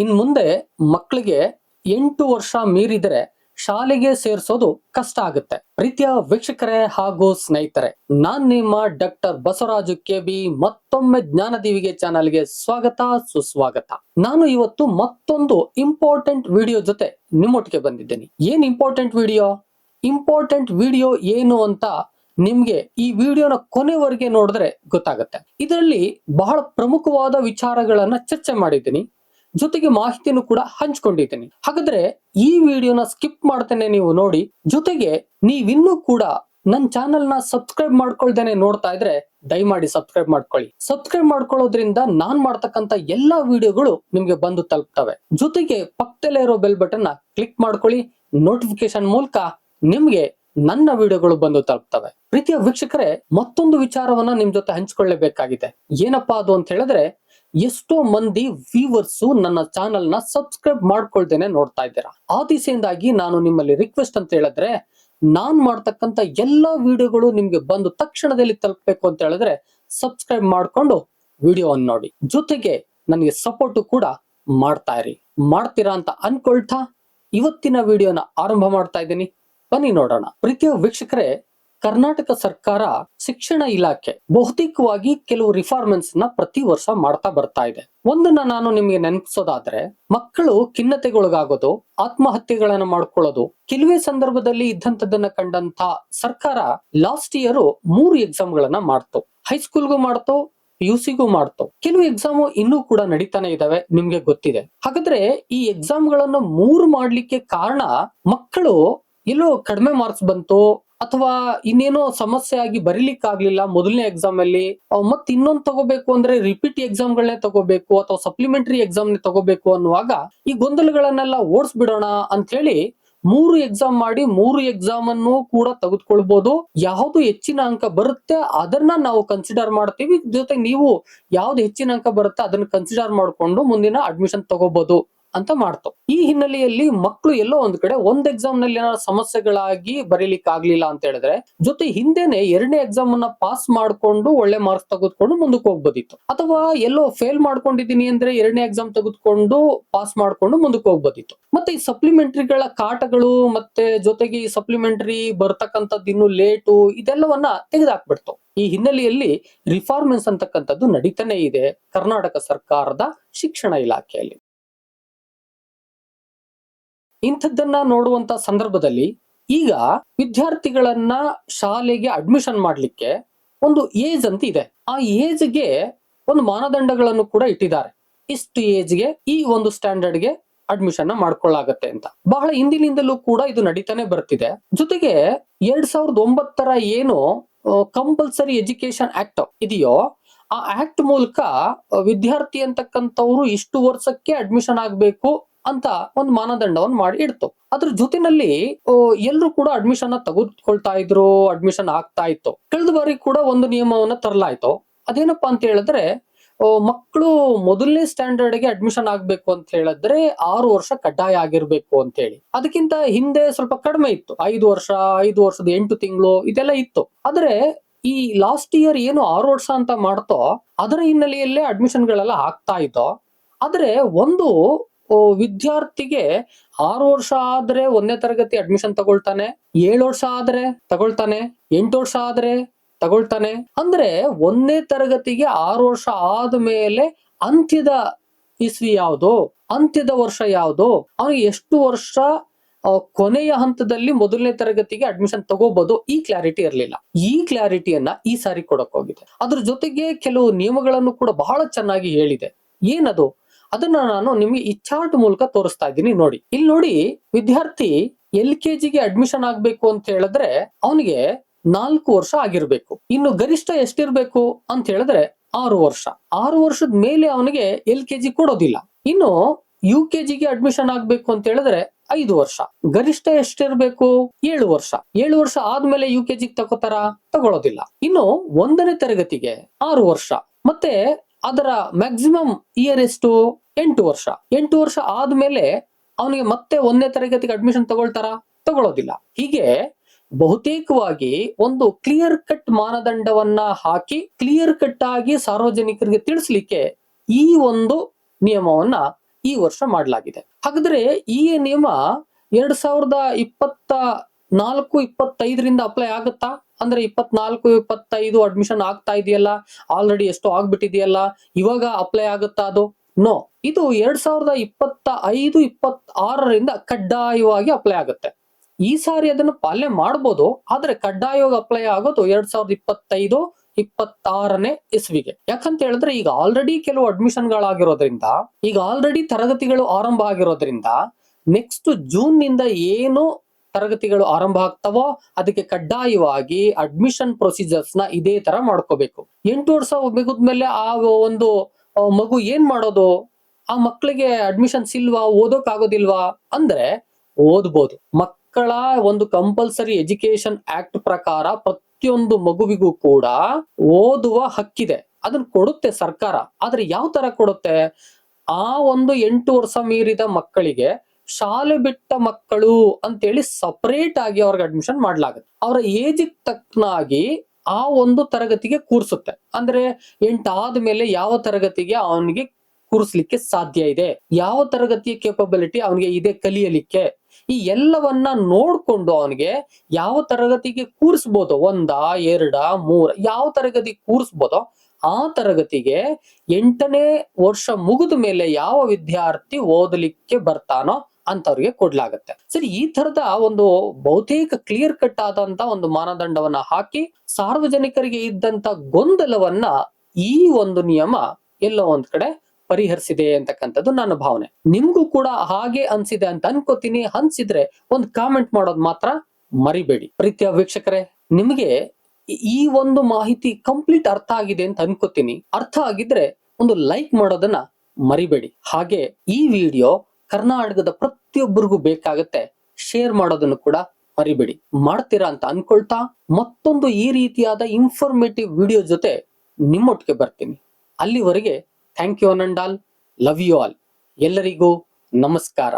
ಇನ್ ಮುಂದೆ ಮಕ್ಕಳಿಗೆ ಎಂಟು ವರ್ಷ ಮೀರಿದರೆ ಶಾಲೆಗೆ ಸೇರಿಸೋದು ಕಷ್ಟ ಆಗುತ್ತೆ. ಪ್ರೀತಿಯ ವೀಕ್ಷಕರೇ ಹಾಗೂ ಸ್ನೇಹಿತರೆ, ನಾನ್ ನಿಮ್ಮ ಡಾಕ್ಟರ್ ಬಸವರಾಜು ಕೆ ಬಿ ಮತ್ತೊಮ್ಮೆ ಜ್ಞಾನದೀವಿಗೆ ಚಾನಲ್ಗೆ ಸ್ವಾಗತ, ಸುಸ್ವಾಗತ. ನಾನು ಇವತ್ತು ಮತ್ತೊಂದು ಇಂಪಾರ್ಟೆಂಟ್ ವಿಡಿಯೋ ಜೊತೆ ನಿಮ್ಮೊಟ್ಟಿಗೆ ಬಂದಿದ್ದೇನೆ. ಏನ್ ಇಂಪಾರ್ಟೆಂಟ್ ವಿಡಿಯೋ? ಇಂಪಾರ್ಟೆಂಟ್ ವಿಡಿಯೋ ಏನು ಅಂತ ನಿಮ್ಗೆ ಈ ವಿಡಿಯೋನ ಕೊನೆವರೆಗೆ ನೋಡಿದ್ರೆ ಗೊತ್ತಾಗುತ್ತೆ. ಇದರಲ್ಲಿ ಬಹಳ ಪ್ರಮುಖವಾದ ವಿಚಾರಗಳನ್ನ ಚರ್ಚೆ ಮಾಡಿದ್ದೀನಿ. ಜೊತೆಗೆ ಮಾಹಿತಿಯನ್ನು ಕೂಡ ಹಂಚ್ಕೊಂಡಿದ್ದೀನಿ. ಹಾಗಾದ್ರೆ ಈ ವಿಡಿಯೋನ ಸ್ಕಿಪ್ ಮಾಡ್ತೇನೆ ನೀವು ನೋಡಿ, ಜೊತೆಗೆ ನೀವಿನ್ನೂ ಕೂಡ ನನ್ನ ಚಾನೆಲ್ನ ಸಬ್ಸ್ಕ್ರೈಬ್ ಮಾಡ್ಕೊಳ್ದೇನೆ ನೋಡ್ತಾ ಇದ್ರೆ ದಯಮಾಡಿ ಸಬ್ಸ್ಕ್ರೈಬ್ ಮಾಡ್ಕೊಳ್ಳಿ. ಸಬ್ಸ್ಕ್ರೈಬ್ ಮಾಡ್ಕೊಳ್ಳೋದ್ರಿಂದ ನಾನ್ ಮಾಡ್ತಕ್ಕಂತ ಎಲ್ಲಾ ವಿಡಿಯೋಗಳು ನಿಮ್ಗೆ ಬಂದು ತಲುಪ್ತವೆ. ಜೊತೆಗೆ ಪಕ್ಕದಲ್ಲೇ ಇರೋ ಬೆಲ್ ಬಟನ್ನ ಕ್ಲಿಕ್ ಮಾಡ್ಕೊಳ್ಳಿ ನೋಟಿಫಿಕೇಶನ್ ಮೂಲಕ ನಿಮ್ಗೆ ನನ್ನ ವಿಡಿಯೋಗಳು ಬಂದು ತಲುಪ್ತವೆ. ಪ್ರೀತಿಯ ವೀಕ್ಷಕರೇ, ಮತ್ತೊಂದು ವಿಚಾರವನ್ನ ನಿಮ್ ಜೊತೆ ಹಂಚ್ಕೊಳ್ಳೇಬೇಕಾಗಿದೆ. ಏನಪ್ಪಾ ಅದು ಅಂತ ಹೇಳಿದ್ರೆ ಎಷ್ಟೋ ಮಂದಿ ವ್ಯೂವರ್ಸ್ ನನ್ನ ಚಾನೆಲ್ನ ಸಬ್ಸ್ಕ್ರೈಬ್ ಮಾಡ್ಕೊಳ್ದೇನೆ ನೋಡ್ತಾ ಇದ್ದೀರಾ. ಆ ದಿಸೆಯಿಂದಾಗಿ ನಾನು ನಿಮ್ಮಲ್ಲಿ ರಿಕ್ವೆಸ್ಟ್ ಅಂತ ಹೇಳಿದ್ರೆ, ನಾನ್ ಮಾಡ್ತಕ್ಕಂತ ಎಲ್ಲಾ ವಿಡಿಯೋಗಳು ನಿಮ್ಗೆ ಬಂದು ತಕ್ಷಣದಲ್ಲಿ ತಲುಪಬೇಕು ಅಂತ ಹೇಳಿದ್ರೆ ಸಬ್ಸ್ಕ್ರೈಬ್ ಮಾಡ್ಕೊಂಡು ವಿಡಿಯೋವನ್ನು ನೋಡಿ. ಜೊತೆಗೆ ನನಗೆ ಸಪೋರ್ಟ್ ಕೂಡ ಮಾಡ್ತಾ ಇರಿ. ಮಾಡ್ತೀರಾ ಅಂತ ಅನ್ಕೊಳ್ತಾ ಇವತ್ತಿನ ವಿಡಿಯೋನ ಆರಂಭ ಮಾಡ್ತಾ ಇದ್ದೀನಿ. ಬನ್ನಿ ನೋಡೋಣ. ಪ್ರೀತಿಯ ವೀಕ್ಷಕರೇ ಕರ್ನಾಟಕ ಸರ್ಕಾರ ಶಿಕ್ಷಣ ಇಲಾಖೆ ಬಹುತೇಕವಾಗಿ ಕೆಲವು ರಿಫಾರ್ಮೆನ್ಸ್ನ ಪ್ರತಿ ವರ್ಷ ಮಾಡ್ತಾ ಬರ್ತಾ ಇದೆ. ಒಂದನ್ನ ನಾನು ನಿಮಗೆ ನೆನಪಿಸೋದಾದ್ರೆ, ಮಕ್ಕಳು ಖಿನ್ನತೆಗೊಳಗಾಗೋದು, ಆತ್ಮಹತ್ಯೆಗಳನ್ನ ಮಾಡ್ಕೊಳ್ಳೋದು, ಕೆಲವೇ ಸಂದರ್ಭದಲ್ಲಿ ಇದ್ದಂಥದ್ದನ್ನ ಕಂಡಂತ ಸರ್ಕಾರ ಲಾಸ್ಟ್ ಇಯರ್ ಮೂರು ಎಕ್ಸಾಮ್ ಗಳನ್ನ ಮಾಡ್ತು. ಹೈಸ್ಕೂಲ್ಗೂ ಮಾಡ್ತು ಯು ಸಿಗೂ ಮಾಡ್ತು. ಕೆಲವು ಎಕ್ಸಾಮ್ ಇನ್ನೂ ಕೂಡ ನಡೀತಾನೆ ಇದಾವೆ, ನಿಮ್ಗೆ ಗೊತ್ತಿದೆ. ಹಾಗಾದ್ರೆ ಈ ಎಕ್ಸಾಮ್ಗಳನ್ನು ಮೂರು ಮಾಡ್ಲಿಕ್ಕೆ ಕಾರಣ ಮಕ್ಕಳು ಎಲ್ಲೋ ಕಡಿಮೆ ಮಾರ್ಕ್ಸ್ ಬಂತು, ಅಥವಾ ಇನ್ನೇನೋ ಸಮಸ್ಯೆ ಆಗಿ ಬರೀಲಿಕ್ಕೆ ಆಗ್ಲಿಲ್ಲ ಮೊದಲನೇ ಎಕ್ಸಾಮ್ ಅಲ್ಲಿ ಮತ್ ಇನ್ನೊಂದ್ ತಗೋಬೇಕು ಅಂದ್ರೆ ರಿಪೀಟ್ ಎಕ್ಸಾಮ್ ಗಳನ್ನೇ ತಗೋಬೇಕು ಅಥವಾ ಸಪ್ಲಿಮೆಂಟರಿ ಎಕ್ಸಾಮ್ ನೇ ತಗೋಬೇಕು ಅನ್ನುವಾಗ ಈ ಗೊಂದಲಗಳನ್ನೆಲ್ಲ ಓಡಿಸ್ಬಿಡೋಣ ಅಂತ ಹೇಳಿ ಮೂರು ಎಕ್ಸಾಮ್ ಮಾಡಿ ಮೂರು ಎಕ್ಸಾಮ್ ಅನ್ನು ಕೂಡ ತೆಗೆದುಕೊಳ್ಬಹುದು ಯಾವ್ದು ಹೆಚ್ಚಿನ ಅಂಕ ಬರುತ್ತೆ ಅದನ್ನ ನಾವು ಕನ್ಸಿಡರ್ ಮಾಡ್ತೀವಿ. ಜೊತೆಗೆ ನೀವು ಯಾವ್ದು ಹೆಚ್ಚಿನ ಅಂಕ ಬರುತ್ತೆ ಅದನ್ನ ಕನ್ಸಿಡರ್ ಮಾಡ್ಕೊಂಡು ಮುಂದಿನ ಅಡ್ಮಿಷನ್ ತಗೋಬಹುದು ಅಂತ ಮಾಡ್ತು. ಈ ಹಿನ್ನೆಲೆಯಲ್ಲಿ ಮಕ್ಕಳು ಎಲ್ಲೋ ಒಂದ್ ಕಡೆ ಒಂದ್ ಎಕ್ಸಾಮ್ನಲ್ಲಿ ಏನಾದ್ರು ಸಮಸ್ಯೆಗಳಾಗಿ ಬರೀಲಿಕ್ಕೆ ಆಗ್ಲಿಲ್ಲ ಅಂತ ಹೇಳಿದ್ರೆ, ಜೊತೆ ಹಿಂದೆನೆ ಎರಡನೇ ಎಕ್ಸಾಮ್ ಅನ್ನ ಪಾಸ್ ಮಾಡ್ಕೊಂಡು ಒಳ್ಳೆ ಮಾರ್ಕ್ಸ್ ತೆಗೆದುಕೊಂಡು ಮುಂದಕ್ಕೆ ಹೋಗ್ಬೋದಿತ್ತು. ಅಥವಾ ಎಲ್ಲೋ ಫೇಲ್ ಮಾಡ್ಕೊಂಡಿದೀನಿ ಅಂದ್ರೆ ಎರಡನೇ ಎಕ್ಸಾಮ್ ತೆಗೆದುಕೊಂಡು ಪಾಸ್ ಮಾಡ್ಕೊಂಡು ಮುಂದಕ್ಕೆ ಹೋಗ್ಬೋದಿತ್ತು. ಮತ್ತೆ ಈ ಸಪ್ಲಿಮೆಂಟರಿಗಳ ಕಾಟಗಳು ಮತ್ತೆ ಜೊತೆಗೆ ಈ ಸಪ್ಲಿಮೆಂಟರಿ ಬರ್ತಕ್ಕಂಥದ್ದು ಇನ್ನು ಲೇಟು ಇದೆಲ್ಲವನ್ನ ತೆಗೆದಾಕ್ಬಿಡ್ತು. ಈ ಹಿನ್ನೆಲೆಯಲ್ಲಿ ರಿಫಾರ್ಮೆನ್ಸ್ ಅಂತಕ್ಕಂಥದ್ದು ನಡೀತಾನೆ ಇದೆ ಕರ್ನಾಟಕ ಸರ್ಕಾರದ ಶಿಕ್ಷಣ ಇಲಾಖೆಯಲ್ಲಿ. ಇಂಥದ್ದನ್ನ ನೋಡುವಂತ ಸಂದರ್ಭದಲ್ಲಿ ಈಗ ವಿದ್ಯಾರ್ಥಿಗಳನ್ನ ಶಾಲೆಗೆ ಅಡ್ಮಿಷನ್ ಮಾಡ್ಲಿಕ್ಕೆ ಒಂದು ಏಜ್ ಅಂತ ಇದೆ. ಆ ಏಜ್ಗೆ ಒಂದು ಮಾನದಂಡಗಳನ್ನು ಕೂಡ ಇಟ್ಟಿದ್ದಾರೆ. ಇಷ್ಟು ಏಜ್ಗೆ ಈ ಒಂದು ಸ್ಟ್ಯಾಂಡರ್ಡ್ಗೆ ಅಡ್ಮಿಷನ್ ಮಾಡ್ಕೊಳ್ಳಾಗತ್ತೆ ಅಂತ. ಬಹಳ ಹಿಂದಿನಿಂದಲೂ ಕೂಡ ಇದು ನಡೀತಾನೆ ಬರ್ತಿದೆ. ಜೊತೆಗೆ ಎರಡ್ ಸಾವಿರದ ಒಂಬತ್ತರ ಏನು ಕಂಪಲ್ಸರಿ ಎಜುಕೇಶನ್ ಆಕ್ಟ್ ಇದೆಯೋ, ಆ ಆಕ್ಟ್ ಮೂಲಕ ವಿದ್ಯಾರ್ಥಿ ಅಂತಕ್ಕಂಥವ್ರು ಇಷ್ಟು ವರ್ಷಕ್ಕೆ ಅಡ್ಮಿಷನ್ ಆಗ್ಬೇಕು ಅಂತ ಒಂದು ಮಾನದಂಡವನ್ನು ಮಾಡಿ ಇಡ್ತು. ಅದ್ರ ಜೊತಿನಲ್ಲಿ ಎಲ್ಲರೂ ಕೂಡ ಅಡ್ಮಿಷನ್ ತಗೊಳ್ತಾ ಇದ್ರು ಅಡ್ಮಿಷನ್ ಆಗ್ತಾ ಇತ್ತು. ಕಳೆದ ಬಾರಿ ಕೂಡ ಒಂದು ನಿಯಮವನ್ನ ತರಲಾಯ್ತು. ಅದೇನಪ್ಪಾ ಅಂತ ಹೇಳಿದ್ರೆ ಮಕ್ಕಳು ಮೊದಲನೇ ಸ್ಟ್ಯಾಂಡರ್ಡ್ಗೆ ಅಡ್ಮಿಷನ್ ಆಗ್ಬೇಕು ಅಂತ ಹೇಳಿದ್ರೆ ಆರು ವರ್ಷ ಕಡ್ಡಾಯ ಆಗಿರ್ಬೇಕು ಅಂತ ಹೇಳಿ. ಅದಕ್ಕಿಂತ ಹಿಂದೆ ಸ್ವಲ್ಪ ಕಡಿಮೆ ಇತ್ತು. ಐದು ವರ್ಷ, ಐದು ವರ್ಷದ ಎಂಟು ತಿಂಗಳು ಇದೆಲ್ಲ ಇತ್ತು. ಆದ್ರೆ, ಈ ಲಾಸ್ಟ್ ಇಯರ್ ಏನು ಆರು ವರ್ಷ ಅಂತ ಮಾಡ್ತೋ, ಅದರ ಹಿನ್ನೆಲೆಯಲ್ಲೇ ಅಡ್ಮಿಷನ್ ಗಳೆಲ್ಲ ಆಗ್ತಾ ಇತ್ತು ಆದ್ರೆ ಒಂದು ವಿದ್ಯಾರ್ಥಿಗೆ ಆರು ವರ್ಷ ಆದ್ರೆ ಒಂದನೇ ತರಗತಿ ಅಡ್ಮಿಷನ್ ತಗೊಳ್ತಾನೆ, ಏಳು ವರ್ಷ ಆದ್ರೆ ತಗೊಳ್ತಾನೆ, ಎಂಟು ವರ್ಷ ಆದ್ರೆ ತಗೊಳ್ತಾನೆ. ಅಂದ್ರೆ ಒಂದನೇ ತರಗತಿಗೆ ಆರು ವರ್ಷ ಆದ್ಮೇಲೆ ಅಂತ್ಯದ ಇಸ್ವಿ ಯಾವುದು? ಅಂತ್ಯದ ವರ್ಷ ಯಾವುದು? ಅವನಿಗೆ ಎಷ್ಟು ವರ್ಷ ಕೊನೆಯ ಹಂತದಲ್ಲಿ ಮೊದಲನೇ ತರಗತಿಗೆ ಅಡ್ಮಿಷನ್ ತಗೋಬಹುದು ಈ ಕ್ಲಾರಿಟಿ ಇರಲಿಲ್ಲ. ಈ ಕ್ಲಾರಿಟಿಯನ್ನ ಈ ಸಾರಿ ಕೊಡಕ್ ಹೋಗಿದೆ ಅದ್ರ ಜೊತೆಗೆ ಕೆಲವು ನಿಯಮಗಳನ್ನು ಕೂಡ ಬಹಳ ಚೆನ್ನಾಗಿ ಹೇಳಿದೆ. ಏನದು? ಅದನ್ನ ನಾನು ನಿಮಗೆ ಈ ಚಾರ್ಟ್ ಮೂಲಕ ತೋರಿಸ್ತಾ ಇದ್ದೀನಿ. ನೋಡಿ, ಇಲ್ಲಿ ನೋಡಿ, ವಿದ್ಯಾರ್ಥಿ ಎಲ್ ಕೆ ಜಿಗೆ ಅಡ್ಮಿಷನ್ ಆಗ್ಬೇಕು ಅಂತ ಹೇಳಿದ್ರೆ ಅವನಿಗೆ ನಾಲ್ಕು ವರ್ಷ ಆಗಿರ್ಬೇಕು. ಇನ್ನು ಗರಿಷ್ಠ ಎಷ್ಟಿರ್ಬೇಕು ಅಂತ ಹೇಳಿದ್ರೆ ಆರು ವರ್ಷ. ಆರು ವರ್ಷದ ಮೇಲೆ ಅವನಿಗೆ ಎಲ್ ಕೆ ಜಿ ಕೊಡೋದಿಲ್ಲ. ಇನ್ನು ಯು ಕೆ ಜಿಗೆ ಅಡ್ಮಿಷನ್ ಆಗ್ಬೇಕು ಅಂತ ಹೇಳಿದ್ರೆ ಐದು ವರ್ಷ. ಗರಿಷ್ಠ ಎಷ್ಟಿರ್ಬೇಕು? ಏಳು ವರ್ಷ. ಏಳು ವರ್ಷ ಆದ್ಮೇಲೆ ಯು ಕೆ ಜಿಗೆ ತಗೋತಾರ? ತಗೊಳ್ಳೋದಿಲ್ಲ ಇನ್ನು ಒಂದನೇ ತರಗತಿಗೆ ಆರು ವರ್ಷ. ಮತ್ತೆ ಅದರ ಮ್ಯಾಕ್ಸಿಮಮ್ ಇಯರ್ ಎಷ್ಟು? ಎಂಟು ವರ್ಷ. ಎಂಟು ವರ್ಷ ಆದ್ಮೇಲೆ ಅವನಿಗೆ ಮತ್ತೆ ಒಂದನೇ ತರಗತಿಗೆ ಅಡ್ಮಿಷನ್ ತಗೊಳ್ತಾರ? ತಗೊಳ್ಳೋದಿಲ್ಲ ಹೀಗೆ ಬಹುತೇಕವಾಗಿ ಒಂದು ಕ್ಲಿಯರ್ ಕಟ್ ಮಾನದಂಡವನ್ನ ಹಾಕಿ ಕ್ಲಿಯರ್ ಕಟ್ ಆಗಿ ಸಾರ್ವಜನಿಕರಿಗೆ ತಿಳಿಸ್ಲಿಕ್ಕೆ ಈ ಒಂದು ನಿಯಮವನ್ನ ಈ ವರ್ಷ ಮಾಡಲಾಗಿದೆ. ಹಾಗಾದ್ರೆ ಈ ನಿಯಮ ಎರಡ್ ಸಾವಿರದ ಇಪ್ಪತ್ತ ನಾಲ್ಕು ಇಪ್ಪತ್ತೈದರಿಂದ ಅಪ್ಲೈ ಆಗುತ್ತಾ? ಅಂದ್ರೆ ಇಪ್ಪತ್ನಾಲ್ಕು, ಇಪ್ಪತ್ತೈದು ಅಡ್ಮಿಷನ್ ಆಗ್ತಾ ಇದೆಯಲ್ಲ? ಆಲ್ರೆಡಿ ಎಷ್ಟು ಆಗ್ಬಿಟ್ಟಿದೆಯಲ್ಲ? ಇವಾಗ ಅಪ್ಲೈ ಆಗುತ್ತಾ ಅದು? ನೋ ಇದು ಎರಡ್ ಸಾವಿರದ ಇಪ್ಪತ್ತ ಐದು ಇಪ್ಪತ್ ಆರರಿಂದ ಕಡ್ಡಾಯವಾಗಿ ಅಪ್ಲೈ ಆಗುತ್ತೆ. ಈ ಸಾರಿ ಅದನ್ನು ಪಾಲನೆ ಮಾಡಬಹುದು ಆದ್ರೆ ಕಡ್ಡಾಯವಾಗಿ ಅಪ್ಲೈ ಆಗೋದು ಎರಡ್ ಸಾವಿರದ ಇಪ್ಪತ್ತೈದು, ಇಪ್ಪತ್ತಾರನೇ ಇಸ್ವಿಗೆ ಯಾಕಂತ ಹೇಳಿದ್ರೆ ಈಗ ಆಲ್ರೆಡಿ ಕೆಲವು ಅಡ್ಮಿಷನ್ ಗಳಾಗಿರೋದ್ರಿಂದ ಈಗ ಆಲ್ರೆಡಿ ತರಗತಿಗಳು ಆರಂಭ ಆಗಿರೋದ್ರಿಂದ ನೆಕ್ಸ್ಟ್ ಜೂನ್ನಿಂದ ಏನು ತರಗತಿಗಳು ಆರಂಭ ಆಗ್ತಾವೋ ಅದಕ್ಕೆ ಕಡ್ಡಾಯವಾಗಿ ಅಡ್ಮಿಷನ್ ಪ್ರೊಸೀಜರ್ಸ್ನ ಇದೇ ತರ ಮಾಡ್ಕೋಬೇಕು. ಎಂಟು ವರ್ಷ ಮೇಲೆ ಆ ಒಂದು ಮಗು ಏನ್ ಮಾಡೋದು? ಆ ಮಕ್ಕಳಿಗೆ ಅಡ್ಮಿಷನ್ಸ್ ಇಲ್ವಾ? ಓದೋಕ್ ಆಗೋದಿಲ್ವಾ? ಅಂದ್ರೆ ಓದ್ಬೋದು. ಮಕ್ಕಳ ಒಂದು ಕಂಪಲ್ಸರಿ ಎಜುಕೇಶನ್ ಆಕ್ಟ್ ಪ್ರಕಾರ ಪ್ರತಿಯೊಂದು ಮಗುವಿಗೂ ಕೂಡ ಓದುವ ಹಕ್ಕಿದೆ. ಅದನ್ನ ಕೊಡುತ್ತೆ ಸರ್ಕಾರ. ಆದ್ರೆ ಯಾವ ತರ ಕೊಡುತ್ತೆ? ಆ ಒಂದು ಎಂಟು ವರ್ಷ ಮೀರಿದ ಮಕ್ಕಳಿಗೆ ಶಾಲೆ ಬಿಟ್ಟ ಮಕ್ಕಳು ಅಂತೇಳಿ ಸಪರೇಟ್ ಆಗಿ ಅವ್ರಿಗೆ ಅಡ್ಮಿಷನ್ ಮಾಡ್ಲಾಗುತ್ತೆ. ಅವರ ಏಜ್ ತಕ್ಕನಾಗಿ ಆ ಒಂದು ತರಗತಿಗೆ ಕೂರಿಸುತ್ತೆ. ಅಂದ್ರೆ ಎಂಟಾದ ಮೇಲೆ ಯಾವ ತರಗತಿಗೆ ಅವನಿಗೆ ಕೂರಿಸ್ಲಿಕ್ಕೆ ಸಾಧ್ಯ ಇದೆ? ಯಾವ ತರಗತಿಯ ಕೇಪಬಿಲಿಟಿ ಅವನಿಗೆ ಇದೆ ಕಲಿಯಲಿಕ್ಕೆ? ಈ ಎಲ್ಲವನ್ನ ನೋಡ್ಕೊಂಡು ಅವನಿಗೆ ಯಾವ ತರಗತಿಗೆ ಕೂರಿಸ್ಬೋದು, ಒಂದ, ಎರಡ, ಮೂರ, ಯಾವ ತರಗತಿ ಕೂರಿಸ್ಬೋದೋ ಆ ತರಗತಿಗೆ ಎಂಟನೇ ವರ್ಷ ಮುಗಿದ ಮೇಲೆ ಯಾವ ವಿದ್ಯಾರ್ಥಿ ಓದಲಿಕ್ಕೆ ಬರ್ತಾನೋ ಅಂತವ್ರಿಗೆ ಕೊಡ್ಲಾಗತ್ತೆ. ಸರಿ, ಈ ತರದ ಒಂದು ಬಹುತೇಕ ಕ್ಲಿಯರ್ ಕಟ್ ಆದಂತ ಒಂದು ಮಾನದಂಡವನ್ನ ಹಾಕಿ ಸಾರ್ವಜನಿಕರಿಗೆ ಇದ್ದಂತ ಗೊಂದಲವನ್ನ ಈ ಒಂದು ನಿಯಮ ಎಲ್ಲೋ ಒಂದ್ ಕಡೆ ಪರಿಹರಿಸಿದೆ ಅಂತಕ್ಕಂಥದ್ದು ನನ್ನ ಭಾವನೆ. ನಿಮ್ಗೂ ಕೂಡ ಹಾಗೆ ಅನ್ಸಿದೆ ಅಂತ ಅನ್ಕೋತೀನಿ. ಅನ್ಸಿದ್ರೆ ಒಂದು ಕಾಮೆಂಟ್ ಮಾಡೋದು ಮಾತ್ರ ಮರಿಬೇಡಿ. ಪ್ರೀತಿಯ ವೀಕ್ಷಕರೇ, ನಿಮಗೆ ಈ- ಒಂದು ಮಾಹಿತಿ ಕಂಪ್ಲೀಟ್ ಅರ್ಥ ಆಗಿದೆ ಅಂತ ಅನ್ಕೋತೀನಿ. ಅರ್ಥ ಆಗಿದ್ರೆ ಒಂದು ಲೈಕ್ ಮಾಡೋದನ್ನ ಮರಿಬೇಡಿ. ಹಾಗೆ ಈ ವಿಡಿಯೋ ಕರ್ನಾಟಕದ ಪ್ರತಿಯೊಬ್ಬರಿಗೂ ಬೇಕಾಗತ್ತೆ ಶೇರ್ ಮಾಡೋದನ್ನು ಕೂಡ ಮರಿಬೇಡಿ. ಮಾಡ್ತೀರಾ ಅಂತ ಅನ್ಕೊಳ್ತಾ ಮತ್ತೊಂದು ಈ ರೀತಿಯಾದ ಇನ್ಫಾರ್ಮೇಟಿವ್ ವಿಡಿಯೋ ಜೊತೆ ನಿಮ್ಮೊಟ್ಟಿಗೆ ಬರ್ತೀನಿ. ಅಲ್ಲಿವರೆಗೆ ಥ್ಯಾಂಕ್ ಯು ಅನಂಡಾಲ್. ಲವ್ ಯು ಆಲ್ ಎಲ್ಲರಿಗೂ ನಮಸ್ಕಾರ.